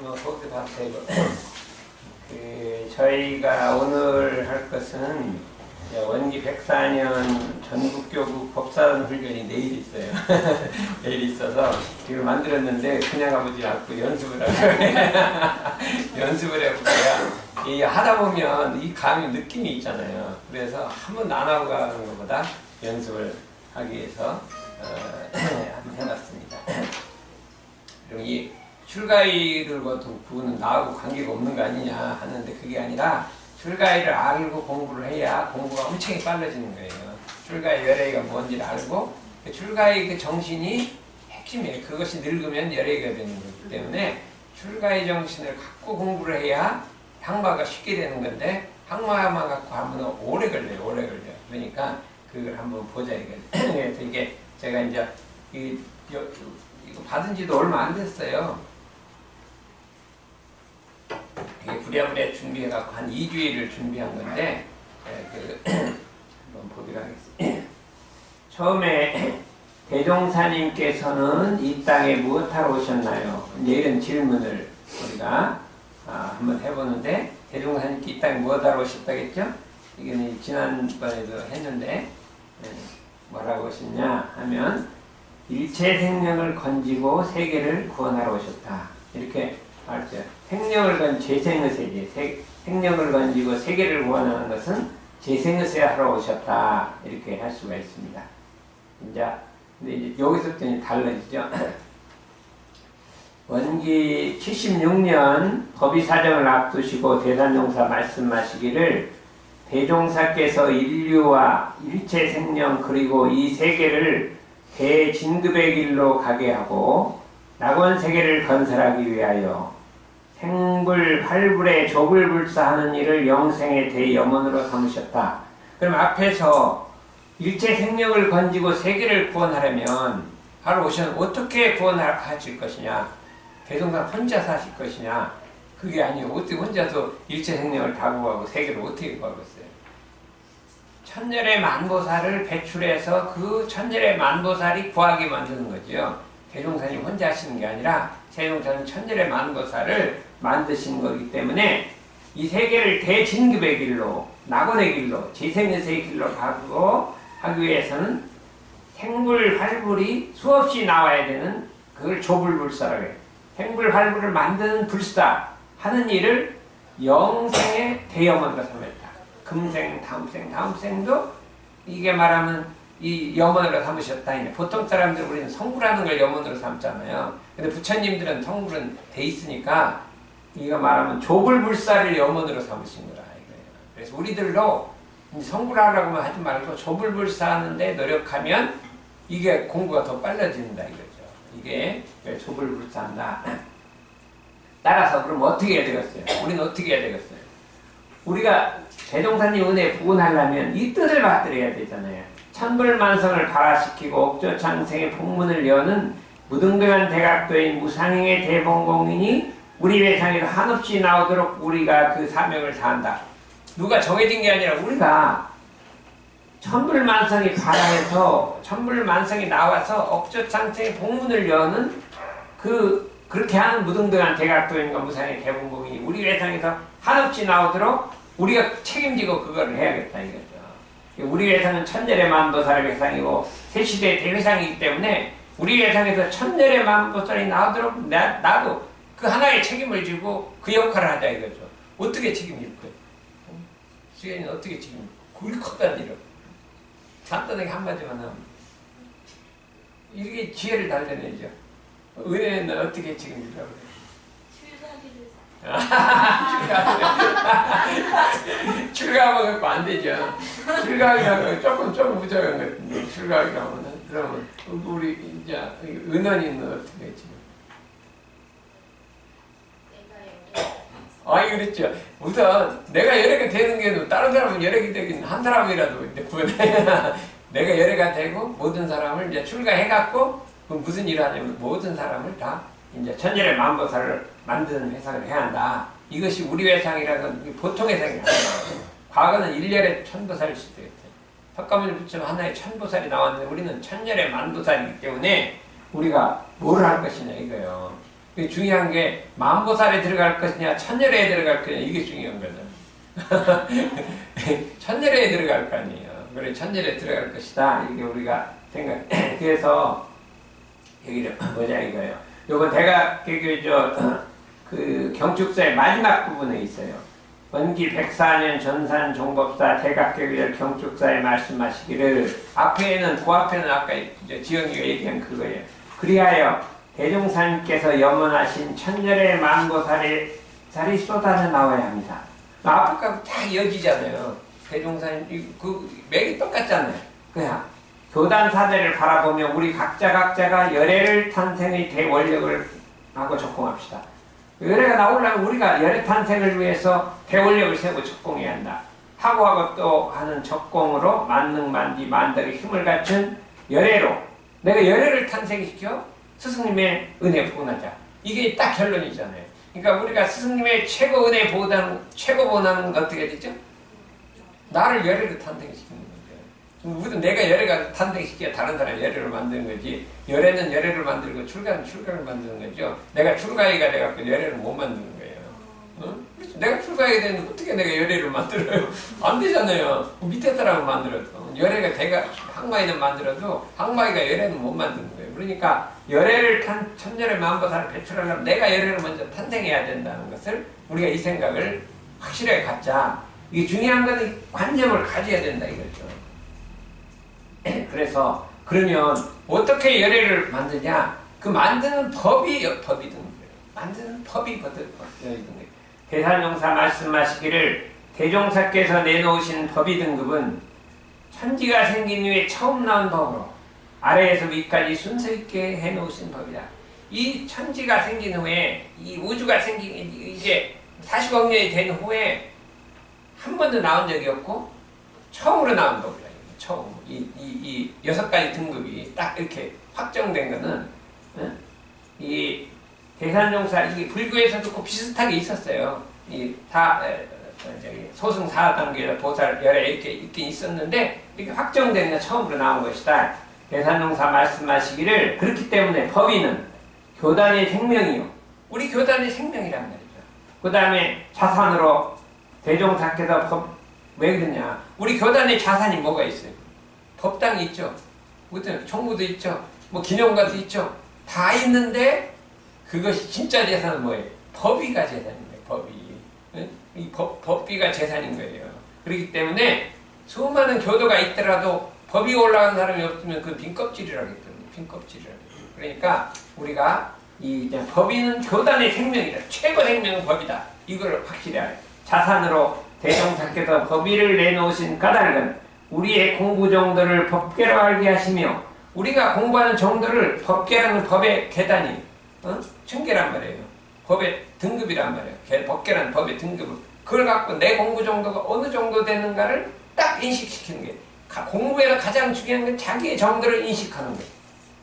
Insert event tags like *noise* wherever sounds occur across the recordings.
뭐 거기서. *clears throat* 그 저희가 오늘 할 것은 원기 104년 전국교구 법사단 훈련이 내일 있어요. *laughs* 내일 있어서 지금 만들었는데 그냥 가보지 않고 연습을 하고 *laughs* 연습을 해볼게요. 이 하다 보면 이 감이 느낌이 있잖아요. 그래서 한번안 하고 가는 것보다 연습을 하기 위해서 어, *clears throat* 한번 해봤습니다. *clears throat* 그럼 이 출가위를 부는 나하고 관계가 없는 거 아니냐 하는데 그게 아니라 출가위를 알고 공부를 해야 공부가 엄청 빨라지는 거예요. 출가위 열애가 뭔지를 알고 그 출가위 그 정신이 핵심이에요. 그것이 늙으면 열애가 되는 거기 때문에 출가위 정신을 갖고 공부를 해야 항마가 쉽게 되는 건데 항마만 갖고 하면 오래 걸려요. 오래 걸려요. 그러니까 그걸 한번 보자 이거. *clears throat* 그래서 이게 제가 이제 이 여- 이거 받은 지도 얼마 안 됐어요. 이게 부랴부랴 준비해갖고 한 2주일을 준비한 건데, 예, 그, *clears throat* 한번 보기로 하겠습니다. *clears throat* 처음에 *clears throat* 대종사님께서는 이 땅에 무엇하러 오셨나요? 이런 질문을 우리가 아, 한번 해보는데, 대종사님께 이 땅에 무엇하러 오셨다겠죠? 이거는 지난번에도 했는데, 예, 뭐라고 오셨냐 하면, 일체 생명을 건지고 세계를 구원하러 오셨다. 이렇게 말했죠. 생명을 건 재생의 세계, 세- 생명을 건지고 세계를 구원하는 것은 재생의 세 하러 오셨다. 이렇게 할 수가 있습니다. 이제, 근데 이제 여기서부터 이제 달라지죠. *clears throat* 원기 76년 법의 사정을 앞두시고 대산종사 말씀하시기를 대종사께서 인류와 일체 생명 그리고 이 세계를 대진급의 길로 가게 하고 낙원 세계를 건설하기 위하여 생불 활불에 좁을 불사하는 일을 영생의 대염원으로 삼으셨다. 그럼 앞에서 일체 생명을 건지고 세계를 구원하려면 바로 오셔는 어떻게 구원하실 것이냐? 대동강 혼자 사실 것이냐? 그게 아니에요. 어떻게 혼자서 일체 생명을 다 구하고 세계를 어떻게 구하겠어요? 천년의 만보살을 배출해서 그 천년의 만보살이 구하게 만드는 거죠. 대종사님 혼자 하시는 게 아니라 세종사는 천년의 만보살을 만드신 거기 때문에 이 세계를 대진급의 길로 낙원의 길로 재생의 길로 가고 하기 위해서는 생불 활불이 수없이 나와야 되는 그걸 조불불사라고. 생불 활불을 만드는 불사 하는 일을 영생의 대염원으로 삼았다. 금생, 다음생, 다음생도 이게 말하면 이 염원으로 삼으셨다. 보통 사람들 우리는 성불하는 걸 염원으로 삼잖아요. 근데 부처님들은 성불은 돼 있으니까 이거 말하면 조불불사를 염원으로 삼으신 거라 이거예요. 그래서 우리들도 성불하라고만 하지 말고 조불불사 하는데 노력하면 이게 공부가 더 빨라진다 이거죠. 이게 조불불사한다. *clears throat* 따라서 그럼 어떻게 해야 되겠어요? 우리는 어떻게 해야 되겠어요? 우리가 대종사님 은혜 부근하려면 이 뜻을 받들어야 되잖아요. 천불만성을 발화시키고 옥조창생의 복문을 여는 무등등한 대각도인 무상행의 대봉공인이 우리 외상에서 한없이 나오도록 우리가 그 사명을 다한다. 누가 정해진 게 아니라 우리가 천불만성이 발화해서 천불만성이 나와서 억조창생의 복문을 여는 그 그렇게 하는 무등등한 대각도인과 무상의 대봉공이 우리 외상에서 한없이 나오도록 우리가 책임지고 그거를 해야겠다 이거죠. 우리 회상은 천년의 만보살의 회상이고 세시대의 대회상이기 때문에 우리 회상에서 천년의 만보살이 나오도록 나, 나도 그 하나의 책임을 지고 그 역할을 하자 이거죠. 어떻게 책임질 거예요? 수현이는 어떻게 책임질 거예요? 그리 컸다는 일을. 간단하게 한마디만 하면 이렇게 지혜를 달려내죠. 은혜는 어떻게 책임질라고 그래요? *laughs* 출가하면 갖고 안 되죠. 출가하기라고 조금 조금 부족한 것 같은데 출가하기라면은 그러면 우리 이제 은원이는 어떻게 했지? 아이 그랬죠. 우선 내가 개 되는 게 다른 사람은 개 되긴 한 사람이라도 이제 구원해. *laughs* 내가 개 되고 모든 사람을 이제 출가해갖고 그 무슨 일을 하냐면 모든 사람을 다 이제 천년의 만보살을 만드는 회상을 해야 한다. 이것이 우리 회상이라는 보통 회상이 아니라 과거는 일년에 천보살일 수도 있어요. 석가모니 부처는 하나의 천보살이 나왔는데 우리는 천년의 만보살이기 때문에 우리가 뭘 할 것이냐 이거요. 이게 중요한 게 만보살에 들어갈 것이냐 천열에 들어갈 것이냐 이게 중요한 거죠. *laughs* 천열에 들어갈 거 아니에요. 그래 천열에 들어갈 것이다. 이게 우리가 생각. *clears throat* 그래서 여기를 뭐냐 이거예요. 요건 대각 개교죠. 그 경축사의 마지막 부분에 있어요. 원기 104년 전산 종법사 대각개별 경축사에 말씀하시기를 앞에는 그 앞에는 아까 지영이가 얘기한 그거예요. 그리하여 대종사님께서 염원하신 천열의 만보살이 살이 쏟아져 나와야 합니다. 앞에가 다 이어지잖아요. 대종사님 그 맥이 똑같잖아요. 그냥 교단 사대를 바라보며 우리 각자 각자가 열애를 탄생의 대원력을 하고 적공합시다. 열애가 나오려면 우리가 열애 탄생을 위해서 대원력을 세우고 적공해야 한다. 하고 하고 또 하는 적공으로 만능 만디 만덕의 힘을 갖춘 열애로 내가 열애를 탄생시켜 스승님의 은혜 보호하자. 이게 딱 결론이잖아요. 그러니까 우리가 스승님의 최고 은혜 보호하는 최고 건 어떻게 되죠? 나를 열애를 탄생시키는 거죠. 무슨 내가 열애가 탄생시켜 다른 사람 열애를 만드는 거지. 열애는 열애를 만들고 출가는 출가를 만드는 거죠. 내가 출가해가 돼갖고 열애를 못 만드는 거예요. 어? 내가 출가해야 되는데 어떻게 내가 열애를 만들어요? *laughs* 안 되잖아요. 밑에 사람을 만들어도. 열애가 내가 항마이는 만들어도 항마이가 열애는 못 만드는 거예요. 그러니까 열애를 탄 천열의 만보살을 배출하려면 내가 열애를 먼저 탄생해야 된다는 것을 우리가 이 생각을 확실하게 갖자. 이게 중요한 거는 관념을 가져야 된다 이거죠. 그래서 그러면 어떻게 열애를 만드냐? 그 만드는 법이 법이 든 거예요. 만드는 법이 법이 든 거예요. 대산용사 말씀하시기를 대종사께서 내놓으신 법의 등급은 천지가 생긴 후에 처음 나온 법으로 아래에서 위까지 순서 있게 해놓으신 법이다. 이 천지가 생긴 후에 이 우주가 생긴 이제 40억 년이 된 후에 한 번도 나온 적이 없고 처음으로 나온 법이다. 처음 이, 이, 이 여섯 가지 등급이 딱 이렇게 확정된 거는 응? 이 대산용사 이게 불교에서도 꼭 비슷하게 있었어요. 이다 소승 4단계에서 보살 열에 이렇게 있긴 있었는데 이렇게 확정된 게 처음으로 나온 것이다. 대산용사 말씀하시기를 그렇기 때문에 법인은 교단의 생명이요. 우리 교단의 생명이란 말이죠. 그 다음에 자산으로 대종사께서 법, 왜 그러냐. 우리 교단의 자산이 뭐가 있어요? 법당이 있죠. 무슨 총무도 있죠. 뭐 기념가도 있죠. 다 있는데 그것이 진짜 재산은 뭐예요? 법위가 재산인 거예요. 법위. 이 법, 법비가 재산인 거예요. 그렇기 때문에 수많은 교도가 있더라도 법이 올라간 사람이 없으면 그건 빈껍질이라고 했거든요. 빈껍질이라고. 그러니까 우리가 이 법인은 교단의 생명이다. 최고 생명은 법이다. 이걸 확실히 알아요. 자산으로 대종사께서 법위를 내놓으신 까닭은 우리의 공부 정도를 법계로 알게 하시며 우리가 공부하는 정도를 법계라는 법의 계단이 어? 층계란 말이에요. 법의 등급이란 말이에요. 법계라는 법의 등급을 그걸 갖고 내 공부 정도가 어느 정도 되는가를 딱 인식시키는 게 공부에서 가장 중요한 건 자기의 정도를 인식하는 거예요.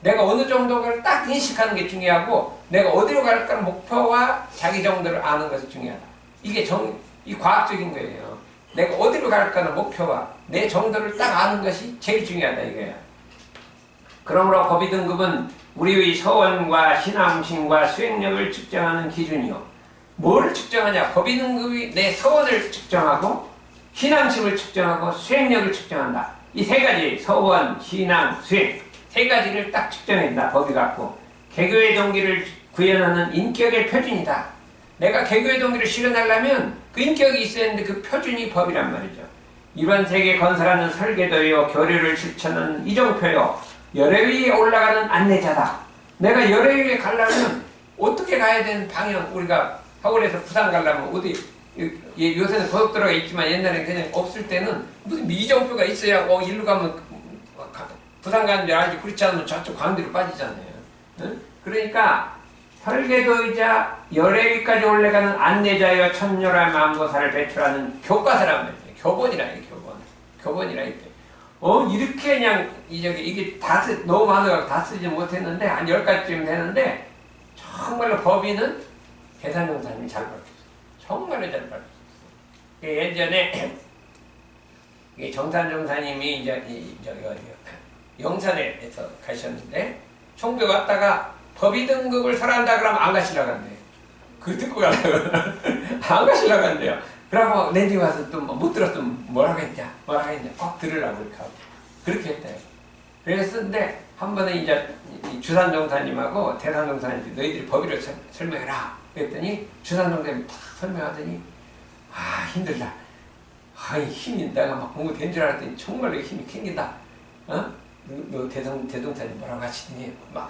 내가 어느 정도를 딱 인식하는 게 중요하고 내가 어디로 갈까 목표와 자기 정도를 아는 것이 중요하다. 이게 정, 이 과학적인 거예요. 내가 어디로 갈까는 목표와 내 정도를 딱 아는 것이 제일 중요하다 이거야. 그러므로 법의 등급은 우리의 서원과 신앙심과 수행력을 측정하는 기준이요. 뭘 측정하냐? 법의 등급이 내 서원을 측정하고 신앙심을 측정하고 수행력을 측정한다. 이 세 가지 서원, 신앙, 수행 세 가지를 딱 측정한다. 법이 갖고 개교의 동기를 구현하는 인격의 표준이다. 내가 개교의 동기를 실현하려면 그 인격이 있어야 하는데 그 표준이 법이란 말이죠. 이번 세계 건설하는 설계도요, 교류를 실천하는 이정표요, 열애 위에 올라가는 안내자다. 내가 열애 위에 가려면 어떻게 가야 되는 방향, 우리가 서울에서 부산 가려면 어디, 요새는 고속도로가 있지만 옛날에 그냥 없을 때는 무슨 이정표가 있어야, 어, 일로 가면 부산 가는 줄 알지. 그렇지 않으면 저쪽 광주로 빠지잖아요. 응? 그러니까 설계도이자 열애 위까지 올라가는 안내자여 천녀라 마음고사를 배출하는 교과서란 말이에요. 교본이라 해 교본. 교본이라 이게. 어 이렇게 그냥 이 저기 이게 다 쓰, 너무 많아서 다 쓰지 못했는데 한 열 가지쯤 되는데 정말로 법인은 계산용 사님이 잘 밝혔어요. 정말로 잘 밝혔어요. 예전에 *clears throat* 정산 정사님이 이제 이 저기 어디 영산에서 가셨는데 총배 왔다가 법의 등급을 설한다 그러면 안 가시려고 한대. 그 듣고 가려고 안 가시려고 한대요. 그러고 내뒤 와서 또 못 들었으면 뭐라고 했냐, 뭐라고 했냐, 꼭 들으려고 그렇게 하고. 그렇게 했대요. 그랬는데 한 번에 이제 이 주산종사님하고 대산종사님 너희들이 법의를 설- 설명해라. 그랬더니 주산종사님이 딱 설명하더니 아 힘들다. 아이 힘이 내가 막 공부 된 줄 알았더니 정말로 힘이 캥긴다. 어? 너, 너 대동 대동사님 뭐라고 하시더니 막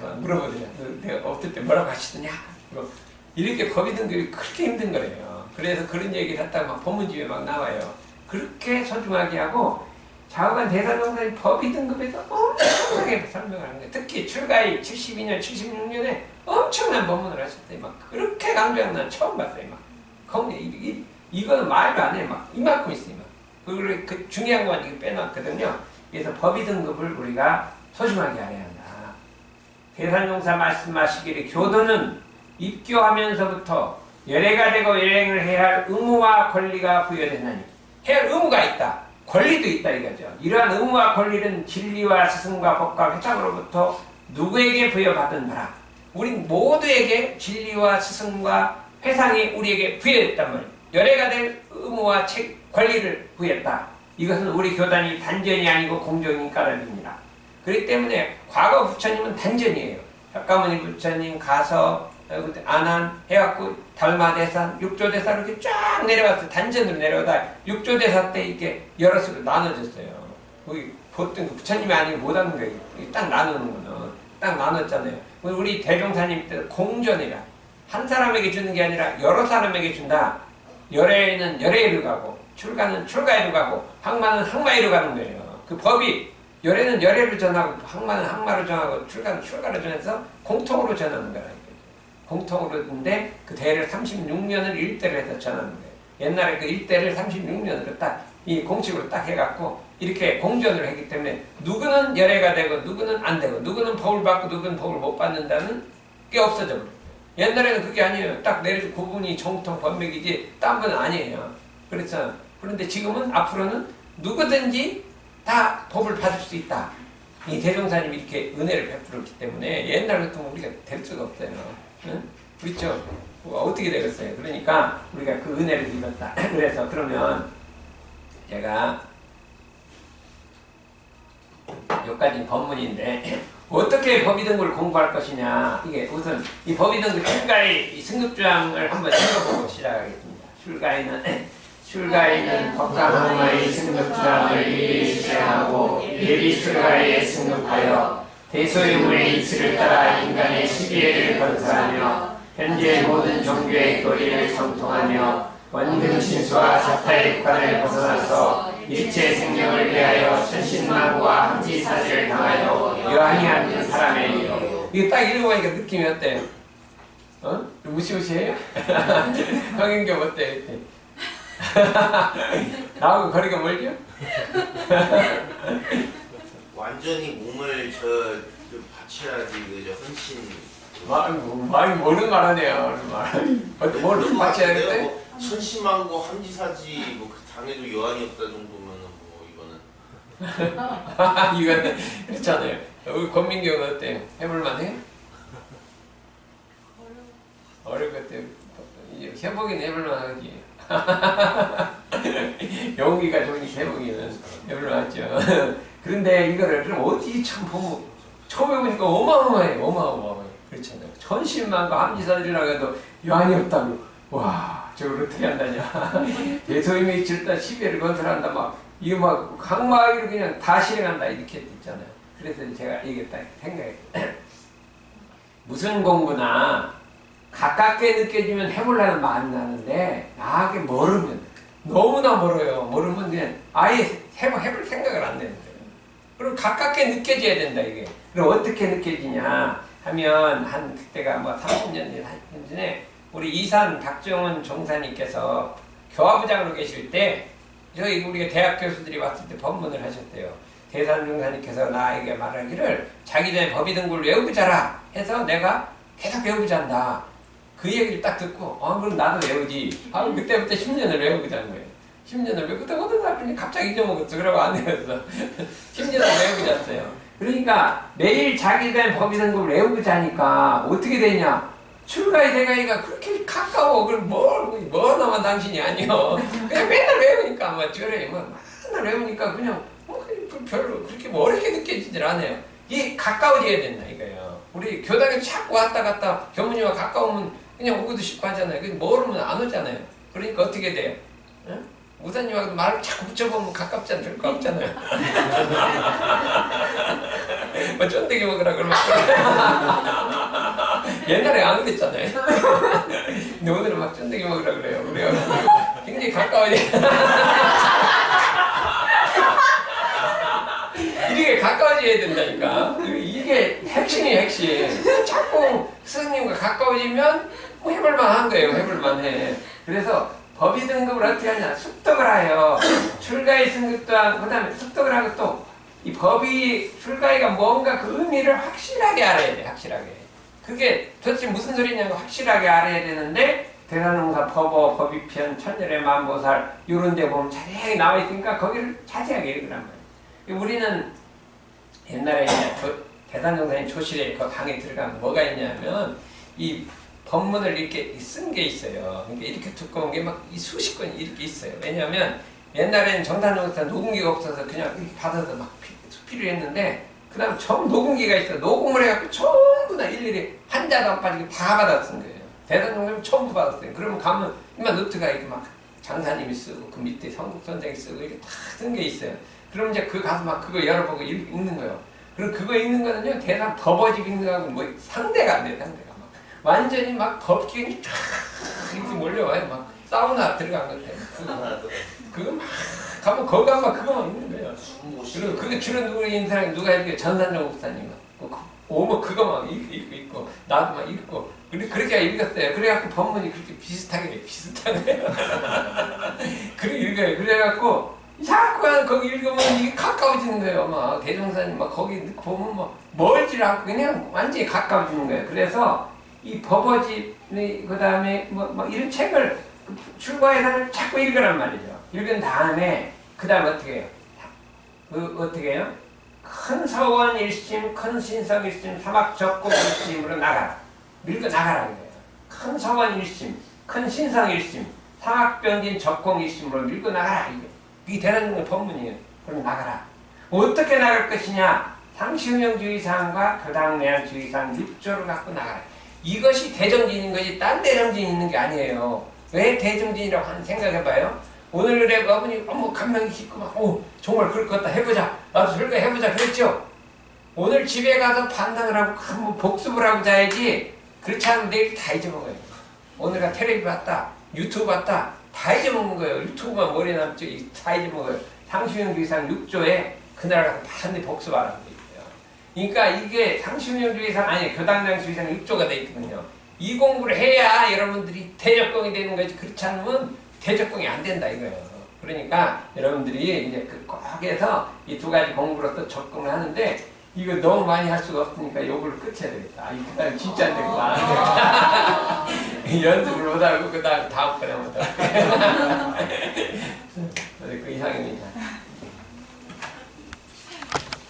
막 물어보더니 너 내가 없을 때 뭐라고 하시더냐? 뭐 이렇게 법의 등급이 그렇게 힘든 거래요. 그래서 그런 얘기를 했다가 막 법문집에 막 나와요. 그렇게 소중하게 하고 좌우간 대산종사님 법의 등급에서 엄청나게 설명하는 거예요. 특히 출가일 72년, 76년에 엄청난 법문을 하셨대요. 막 그렇게 강조한 난 처음 봤어요. 막 이거는 말도 안 해. 막 이만큼 있어요. 막. 그걸 그 중요한 이거 빼놨거든요. 그래서 법의 등급을 우리가 소중하게 알아야 대산종사 말씀하시기를 교도는 입교하면서부터 열애가 되고 열행을 해야 할 의무와 권리가 부여되나니 해야 할 의무가 있다. 권리도 있다 이거죠. 이러한 의무와 권리는 진리와 스승과 법과 회상으로부터 누구에게 부여받은 바라. 우린 모두에게 진리와 스승과 회상이 우리에게 부여했단 말이에요. 열애가 될 의무와 책, 권리를 부여했다. 이것은 우리 교단이 단전이 아니고 공정인 까닭입니다. 그렇기 때문에 과거 부처님은 단전이에요. 백가모니 부처님 가서 안한 해갖고 달마대산, 육조대사 이렇게 쫙 내려갔어요. 단전으로 내려가다 육조대사 때 이렇게 여러 수로 나눠졌어요. 거기 보통 그 부처님이 아니고 못 하는 거예요. 이게 딱 나누는 거는 딱 나눴잖아요. 우리 대종사님 때 공전이라 한 사람에게 주는 게 아니라 여러 사람에게 준다. 열애는 열애로 가고 출가는 출가로 가고 항마는 항마로 가는 거예요. 그 법이 열애는 열애로 전하고 항마는 항마로 전하고 출가는 출가로 전해서 공통으로 전하는 거라. 공통으로 인데 그 대를 36년을 일대를 해서 전하는 거예요. 옛날에 그 일대를 36년으로 딱 이 공식으로 딱 해갖고 이렇게 공전을 했기 때문에 누구는 열애가 되고 누구는 안 되고 누구는 법을 받고 누구는 법을 못 받는다는 게 없어져 버려요. 옛날에는 그게 아니에요. 딱 내려준 구분이 정통 법맥이지 딴 건 아니에요. 그렇죠. 그런데 지금은 앞으로는 누구든지 다 법을 받을 수 있다. 이 대종사님이 이렇게 은혜를 베풀었기 때문에 옛날 같으면 우리가 될 수가 없어요. 응? 그렇죠? 뭐 어떻게 되겠어요? 그러니까 우리가 그 은혜를 입었다. *clears throat* 그래서 그러면 제가 여기까지 법문인데 *clears throat* 어떻게 법의 등급을 공부할 것이냐 이게 우선 이 법의 등급 출가의 이 승급주항을 한번 읽어보고 시작하겠습니다. 출가에는 *clears throat* 출가에는 법가항의 승급주항을 일일이 실행하고 예비 출가에 승급하여 대소유물의 이치를 따라 인간의 시비애를 건설하며 현재 모든 종교의 교리를 정통하며 원근 신수와 자타의 관을 벗어나서 일체 생명을 위하여 천신만고와 함지사지를 당하여 여한이 않는 사람이에요. 이거 딱 읽어보니까 느낌이 어때요? 어? 좀 무시무시해요? 성인경 *laughs* 어때? *laughs* 나하고 거리가 멀죠? *laughs* 완전히 몸을 저, 좀 바쳐야지 그저 헌신 마, 많이 모르는 말 하네요. 말. 어때, 뭘 그런 거 맞춰야 같은데요? 돼? 뭐 함지사지 뭐그 당에도 여한이 없다 정도면은 뭐 이거는 *laughs* 이거는 그렇잖아요. 우리 권민경은 어때? 해볼만해? 어려울 것 같아. 이제 해보긴 해볼만하지. *laughs* 용기가 좋으니까 해보기는 해볼만하죠. 그런데 이거를 그럼 어디 참 보면 처음 해보니까 어마어마해, 어마어마해. 그렇잖아요. 천신만과 함지사들이라고 해도 여한이 없다고. 와, 저걸 어떻게 한다냐. *laughs* 대소임이 질다 시비를 건설한다. 막, 이거 막, 항마위로 그냥 다 실행한다. 이렇게 있잖아요. 그래서 제가 딱 생각했어요. *clears throat* 무슨 공부나 가깝게 느껴지면 해보려는 마음이 나는데, 나하게 모르면, 너무나 멀어요. 모르면 그냥 아예 해볼, 해볼 생각을 안 내는 거예요. 그리고 가깝게 느껴져야 된다, 이게. 그럼 어떻게 느껴지냐 하면, 한, 그때가 뭐 30년 전에, 우리 이산 박정은 종사님께서 교화부장으로 계실 때 저희 우리가 대학 교수들이 왔을 때 법문을 하셨대요. 대산 종사님께서 나에게 말하기를 자기 전에 법의 등급을 외우자라 해서 내가 계속 외우자한다. 그 얘기를 딱 듣고 아 그럼 나도 외우지. 아 그때부터 10년을 외우자는 거예요. 10년을 외우고 그때 어떤 사람이 갑자기 잊어먹었어. 그러고 안 외웠어. *laughs* 10년을 외우자었어요. 그러니까 매일 자기에 대한 법이 등급을 외우고 자니까 어떻게 되냐? 출가의 대가이가 그렇게 가까워. 그걸 뭘, 뭐 너만 당신이 아니요. 그냥 맨날 외우니까 뭐 저래, 뭐 맨날 외우니까 그냥 뭐 별로 그렇게 뭐 어렵게 느껴지질 않아요. 이게 가까워져야 된다 이거예요. 우리 교당에 자꾸 왔다 갔다 교무님과 가까우면 그냥 오기도 쉽고 하잖아요. 근데 모르면 안 오잖아요. 그러니까 어떻게 돼요? 응? 우사님하고 말을 자꾸 붙여보면 가깝잖아요. 별거 없잖아요. 뭐 쫀득이 먹으라 그러면 *laughs* 옛날에 안 그랬잖아요. 근데 오늘은 막 쫀득이 먹으라 그래요. 그래가지고 굉장히 가까워져. *laughs* 이게 가까워져야 된다니까. 이게 핵심이에요, 핵심. 자꾸 스님과 가까워지면 뭐 해볼만 한 거예요, 해볼만 해. 그래서 법의 등급을 어떻게 하냐? 습득을 하여. 출가의 승급 또한, 그 다음에 습득을 하고 또 이 법이 출가의가 뭔가 그 의미를 확실하게 알아야 돼, 확실하게. 그게 도대체 무슨 소리냐고 확실하게 알아야 되는데 대단원가 법어, 법이편, 천열의 만보살 이런 데 보면 자세하게 나와 있으니까 거기를 자세하게 읽으란 말이에요. 우리는 옛날에 이제 대단정사님 조실에 그 방에 들어가면 뭐가 있냐면 이 법문을 이렇게 쓴 게 있어요. 그러니까 이렇게 두꺼운 게막이 수십 권이 이렇게 있어요. 왜냐하면 옛날에는 정단정사 녹음기가 없어서 그냥 이렇게 받아서 막 피- 수필을 했는데 그 다음 전부 녹음기가 있어요. 녹음을 해갖고 전부 다 일일이 한 자도 안 빠지게 다쓴 거예요. 대단정사님 전부 받았어요. 그러면 가면 이만 노트가 이렇게 막 장사님이 쓰고 그 밑에 성국 선생이 쓰고 이렇게 다 쓴 게 있어요. 그럼 이제 그 가서 막 그거 열어보고 읽- 읽는 거예요. 그리고 그거 읽는 거는요, 대단 더버지 읽는 거하고 뭐 상대가 안 돼요, 상대가. 막 완전히 막 법기운이 쫙 이렇게 몰려와요. 막 사우나 들어간 것 같아요. 그거, 막 가면 거기 가면 그거만 읽는 거예요. 그리고 그게 주로 누구 있는 사람이 누가 이렇게 전산정 목사님 그, 오면 그거만 읽고 읽고 읽고 나도 막 읽고 그렇게 읽었어요. 그래갖고 법문이 그렇게 비슷하게 돼, 비슷하게 *laughs* 그렇게 읽어요. 그래갖고 자꾸 거기 읽으면 이게 가까워지는 거예요. 막 대종사님 막 거기 보면 뭐 멀지를 않고 그냥 완전히 가까워지는 거예요. 그래서 이 법어집 그 다음에 뭐, 뭐 이런 책을 출과해서 자꾸 읽으란 말이죠. 읽은 다음에 그 다음 어떻게 해요? 그 어떻게 해요? 큰 서원 일심, 큰 신성 일심, 사막 적국 일심으로 나가라. 밀고 나가라는 거예요. 큰 서원 일심, 큰 신성 일심, 사막 변진 적공 일심으로 밀고 나가라. 이게, 이게 대단한 법문이에요. 그럼 나가라. 어떻게 나갈 것이냐? 상시운영주의상과 교당내양주의상 6조를 갖고 나가라. 이것이 대정진인 거지 딴 대정진이 있는 게 아니에요. 왜 대정진이라고 하는 생각해봐요. 오늘 그래 아버님 어머 감명이 깊고 막 어, 정말 그럴 것 같다 해보자 나도 설거 해보자 그랬죠 오늘 집에 가서 반성을 하고 한번 복습을 하고 자야지 그렇지 않으면 내일 다 잊어먹어요 오늘 가 텔레비 봤다 유튜브 봤다 다 잊어먹는 거예요. 유튜브만 머리에 남죠. 이- 다 잊어먹어요. 상시용 주의상 6조에 그날 가서 반드시 복습하라는 게 있어요. 그러니까 이게 상시용 주의상 아니 교당장 주의상 6조가 돼 있거든요. 이 공부를 해야 여러분들이 대적공이 되는 거지. 그렇지 않으면 대적공이 안 된다 이거예요. 그러니까 여러분들이 이제 그 꼭 해서 이 두 가지 공부로 또 접근을 하는데 이거 너무 많이 할 수가 없으니까 요걸 끝해야 되겠다. 아, 이거 진짜 안 되겠다. *laughs* 연습을 못하고 그 다음 다음번에 못하고 *laughs* 그 이상입니다.